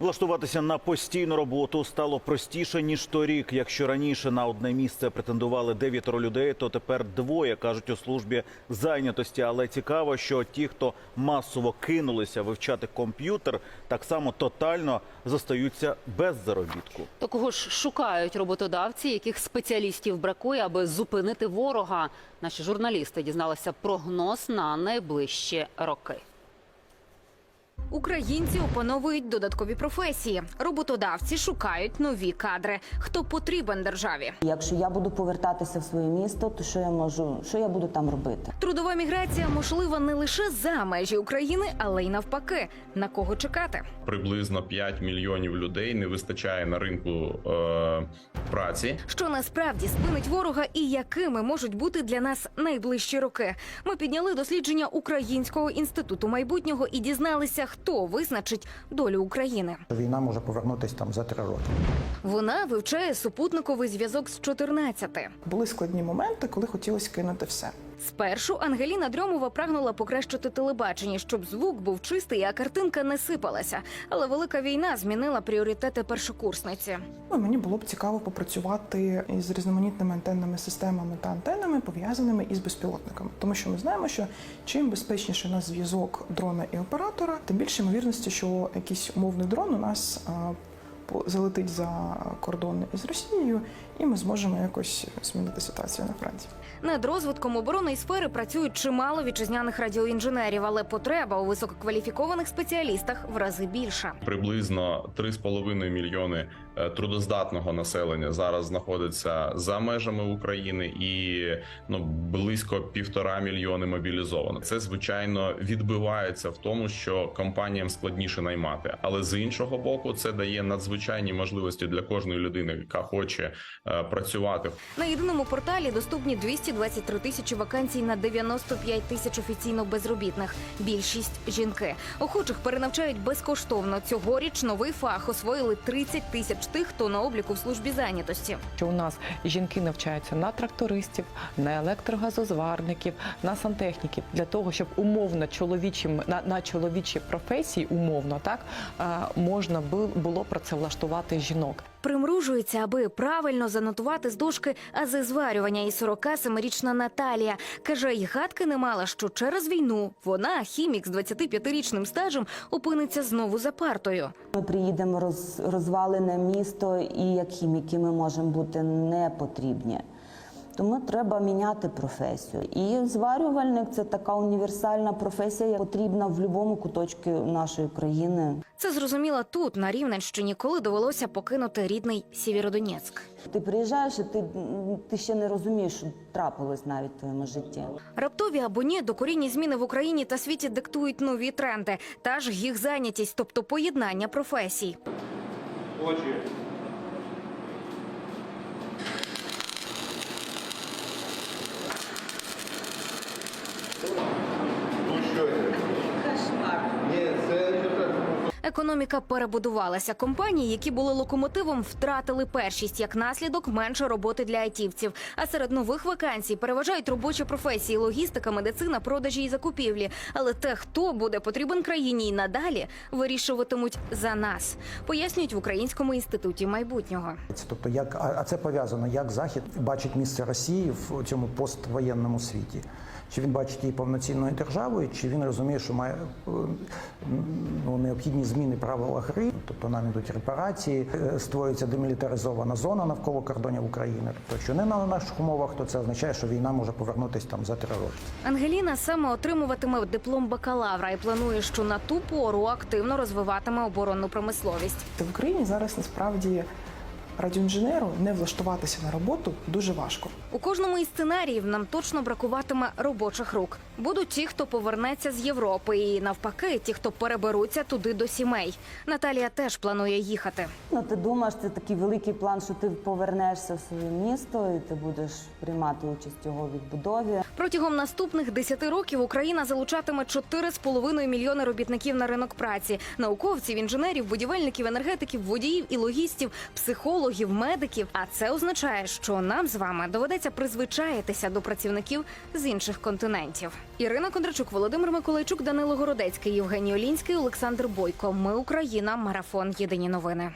Влаштуватися на постійну роботу стало простіше ніж торік. Якщо раніше на одне місце претендували дев'ятеро людей, то тепер двоє кажуть у службі зайнятості. Але цікаво, що ті, хто масово кинулися вивчати комп'ютер, так само тотально зостаються без заробітку. То кого ж шукають роботодавці, яких спеціалістів бракує, аби зупинити ворога? Наші журналісти дізналися прогноз на найближчі роки. Українці опановують додаткові професії. Роботодавці шукають нові кадри. Хто потрібен державі? Якщо я буду повертатися в своє місто, то що я можу, що я буду там робити? Трудова міграція можлива не лише за межі України, але й навпаки. На кого чекати? приблизно 5 мільйонів людей не вистачає на ринку е, праці. Що насправді спинить ворога і якими можуть бути для нас найближчі роки? Ми підняли дослідження Українського інституту майбутнього і дізналися, хто визначить долю України. Війна може повернутися там за три роки. Вона вивчає супутниковий зв'язок з 14. Були складні моменти, коли хотілося кинути все. Спершу Ангеліна Дрьомова прагнула покращити телебачення, щоб звук був чистий, а картинка не сипалася. Але велика війна змінила пріоритети першокурсниці. Ну, мені було б цікаво попрацювати із різноманітними антенними системами та антенами, пов'язаними із безпілотниками. Тому що ми знаємо, що чим безпечніше у нас зв'язок дрона і оператора, тим більше ймовірності, що якийсь умовний дрон у нас залетить за кордон із Росією, і ми зможемо якось змінити ситуацію на фронті. Над розвитком оборонної сфери працюють чимало вітчизняних радіоінженерів, але потреба у висококваліфікованих спеціалістах в рази більша. Приблизно 3,5 мільйони е, трудоздатного населення зараз знаходиться за межами України, і ну близько півтора мільйони мобілізовано. Це звичайно відбивається в тому, що компаніям складніше наймати, але з іншого боку, це дає надзвичайні можливості для кожної людини, яка хоче е, працювати. На єдиному порталі доступні 223 тисячі вакансій на 95 тисяч офіційно безробітних. Більшість жінки. Охочих перенавчають безкоштовно. Цьогоріч новий фах освоїли 30 тисяч тих, хто на обліку в службі зайнятості. що у нас жінки навчаються на трактористів, на електрогазозварників, на сантехніків для того, щоб умовно чоловічим на, на чоловічі професії, умовно так е, можна бу- було працевлаштувати жінок. Примружується, аби правильно занотувати з дошки ази зварювання. І 47-річна Наталія каже, й гадки не мала, що через війну вона, хімік з 25-річним стажем, опиниться знову за партою. Ми приїдемо роз, розвалене місто, і як хіміки ми можемо бути не потрібні. Тому треба міняти професію. І зварювальник це така універсальна професія, яка потрібна в будь-якому куточку нашої країни. Це зрозуміла тут, на Рівненщині, коли довелося покинути рідний Сєвєродонецьк. Ти приїжджаєш, і ти, ти ще не розумієш, що трапилось навіть в твоєму житті. Раптові або ні, докорінні зміни в Україні та світі диктують нові тренди, та ж їх зайнятість, тобто поєднання професій. Економіка перебудувалася. Компанії, які були локомотивом, втратили першість. Як наслідок менше роботи для айтівців. А серед нових вакансій переважають робочі професії: логістика, медицина, продажі і закупівлі. Але те, хто буде потрібен країні і надалі, вирішуватимуть за нас. Пояснюють в Українському інституті майбутнього. Тобто, як а це пов'язано, як Захід бачить місце Росії в цьому поствоєнному світі. Чи він бачить її повноцінною державою, чи він розуміє, що має е, ну, необхідні зміни правил гри, тобто нам ідуть репарації, е, створюється демілітаризована зона навколо кордонів України. Тобто, що не на наших умовах, то це означає, що війна може повернутися там за три роки. Ангеліна саме отримуватиме диплом бакалавра і планує, що на ту пору активно розвиватиме оборонну промисловість. В Україні зараз насправді радіоінженеру не влаштуватися на роботу дуже важко. У кожному із сценаріїв нам точно бракуватиме робочих рук. Будуть ті, хто повернеться з Європи, і навпаки, ті, хто переберуться туди до сімей. Наталія теж планує їхати. Ну, ти думаєш, це такий великий план, що ти повернешся в своє місто і ти будеш приймати участь його відбудові. Протягом наступних 10 років Україна залучатиме 4,5 мільйони робітників на ринок праці: науковців, інженерів, будівельників, енергетиків, водіїв і логістів, психологів. Психологів, медиків. А це означає, що нам з вами доведеться призвичаїтися до працівників з інших континентів. Ірина Кондрачук, Володимир Миколайчук, Данило Городецький, Євгеній Олінський, Олександр Бойко. Ми Україна. Марафон. Єдині новини.